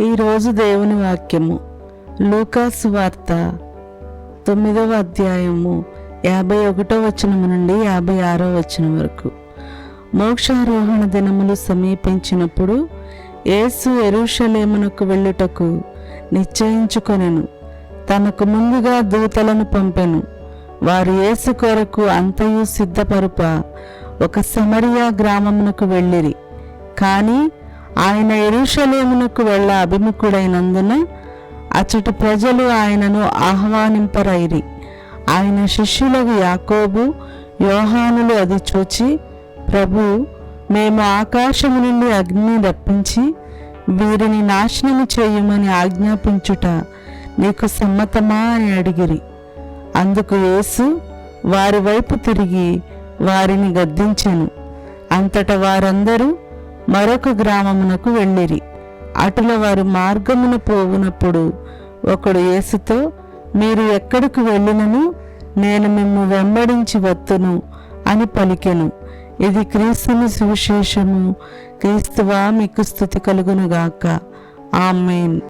ఈరోజు దేవుని వాక్యము. లూకాసు వార్త తొమ్మిదవ అధ్యాయము యాభై ఒకటో వచనము నుండి యాభై ఆరో వచనం వరకు. మోక్షారోహణ దినములు సమీపించినప్పుడు యేసు ఎరుషలేమునకు వెళ్ళుటకు నిశ్చయించుకొనెను. తనకు ముందుగా దూతలను పంపెను. వారు యేసు కొరకు అంతయు సిద్ధపరుప ఒక సమరియా గ్రామమునకు వెళ్ళిరి. కానీ ఆయన ఎరుషలేమునకు వెళ్ళ అభిముఖుడైనందున అచ్చటి ప్రజలు ఆయనను ఆహ్వానింపరైరి. ఆయన శిష్యులకు యాకోబు యోహానులు అది చూచి ప్రభు మేము ఆకాశము నుండి అగ్ని రప్పించి వీరిని నాశనము చేయమని ఆజ్ఞాపించుట నీకు సమ్మతమా అని అడిగిరి. అందుకు యేసు వారి వైపు తిరిగి వారిని గద్దించెను. అంతట వారందరూ మరొక గ్రామమునకు వెళ్ళిరి. అటుల వారు మార్గమున పోవునప్పుడు ఒకడు యేసుతో మీరు ఎక్కడికి వెళ్ళినను? నేను మిమ్ము వెంబడించి వత్తును అని పలికెను. ఇది క్రీస్తుని సువిశేషము. క్రీస్తువా మీకు స్థుతి కలుగునుగాక ఆమెన్.